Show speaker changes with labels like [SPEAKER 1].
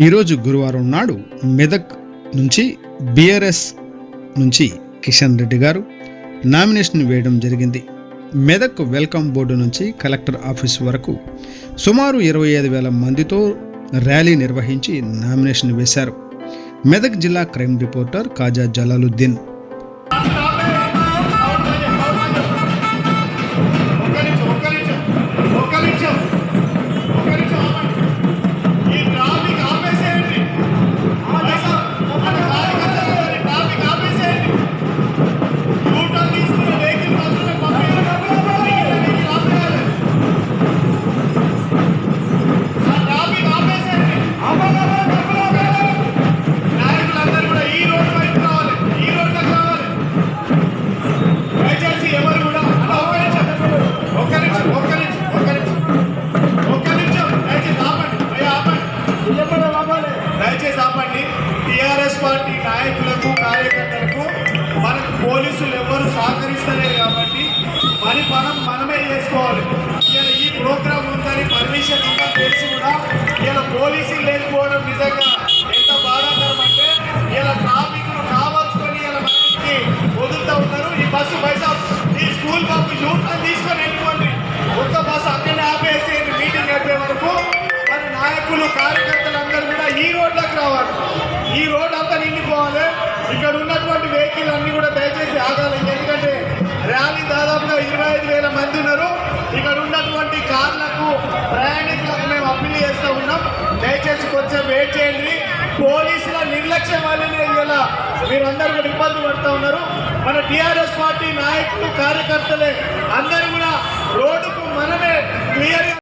[SPEAKER 1] ఈరోజు గురువారం నాడు మెదక్ నుంచి బీఆర్ఎస్ నుంచి కిషన్ రెడ్డి గారు నామినేషన్ వేయడం జరిగింది. మెదక్ వెల్కమ్ బోర్డు నుంచి కలెక్టర్ ఆఫీస్ వరకు సుమారు ఇరవై ఐదు వేల మందితో ర్యాలీ నిర్వహించి నామినేషన్ వేశారు. మెదక్ జిల్లా crime reporter Khaja Jalaluddin
[SPEAKER 2] party నాయకులకు కార్యకర్తలకు మనకు పోలీసులు ఎవరు సహకరిస్తలేరు కాబట్టి మరి మనం మనమే చేసుకోవాలి. ఇలా ఈ ప్రోగ్రామ్ ఉందని పర్మిషన్ ఉందని తెలిసి కూడా ఇలా పోలీసులు లేకపోవడం నిజంగా ఎంత బాధాకరం అంటే ఇలా ట్రాఫిక్ కావాల్సుకొని ఇలా మనకి వదులుతూ ఉన్నారు. ఈ బస్సు పైసా ఈ స్కూల్ బస్సు యూటర్న్ తీసుకొని వెళ్ళిపోండి. ఒక్క బస్సు అక్కడనే ఆపేసి మీటింగ్ అయిపోయే వరకు మన నాయకులు కార్యకర్తలు అందరూ కూడా ఈ రోడ్లకు రావాలి. ఈ రోడ్ దాదాపుగా ఐదు వేల మంది ఉన్నారు. ఇక్కడ ఉన్నటువంటి కార్లకు ప్రయాణికులకు మేము అప్పీల్ చేస్తూ ఉన్నాం. దయచేసి కొంచెం వెయిట్ చేయండి. పోలీసుల నిర్లక్ష్యం వల్లనే ఇలా మీరందరూ కూడా ఇబ్బంది పడుతూ ఉన్నారు. మన టీఆర్ఎస్ పార్టీ నాయకులు కార్యకర్తలే అందరూ కూడా రోడ్డుకు మనమే క్లియర్